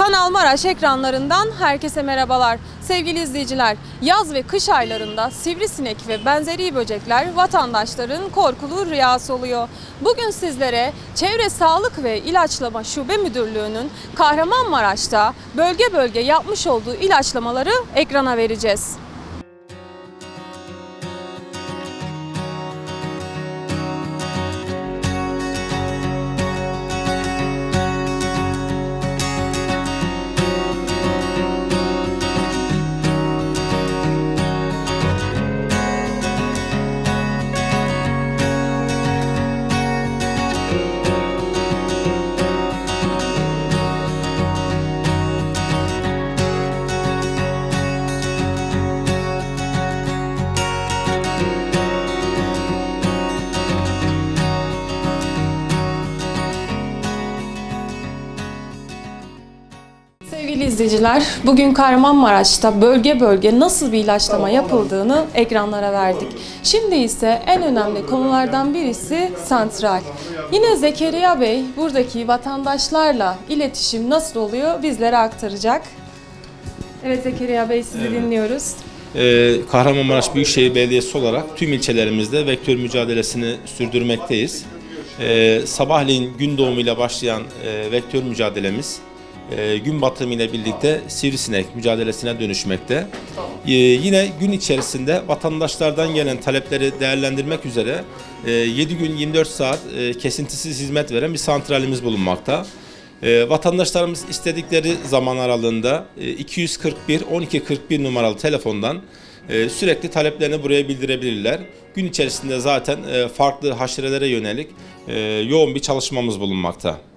Kanal Maraş ekranlarından herkese merhabalar. Sevgili izleyiciler, yaz ve kış aylarında sivrisinek ve benzeri böcekler vatandaşların korkulu rüyası oluyor. Bugün sizlere Çevre Sağlık ve İlaçlama Şube Müdürlüğü'nün Kahramanmaraş'ta bölge bölge yapmış olduğu ilaçlamaları ekrana vereceğiz. Sevgili izleyiciler, bugün Kahramanmaraş'ta bölge bölge nasıl bir ilaçlama yapıldığını ekranlara verdik. Şimdi ise en önemli konulardan birisi santral. Yine Zekeriya Bey buradaki vatandaşlarla iletişim nasıl oluyor bizlere aktaracak. Evet Zekeriya Bey sizi dinliyoruz. Ee, Kahramanmaraş Büyükşehir Belediyesi olarak tüm ilçelerimizde vektör mücadelesini sürdürmekteyiz. Ee, sabahleyin gün doğumuyla başlayan e, vektör mücadelemiz e, gün batımı ile birlikte sivrisinek mücadelesine dönüşmekte. Ee, yine gün içerisinde vatandaşlardan gelen talepleri değerlendirmek üzere e, 7 gün 24 saat e, kesintisiz hizmet veren bir santralimiz bulunmakta. E, vatandaşlarımız istedikleri zaman aralığında e, 241 1241 numaralı telefondan e, sürekli taleplerini buraya bildirebilirler. Gün içerisinde zaten e, farklı haşerelere yönelik e, yoğun bir çalışmamız bulunmakta.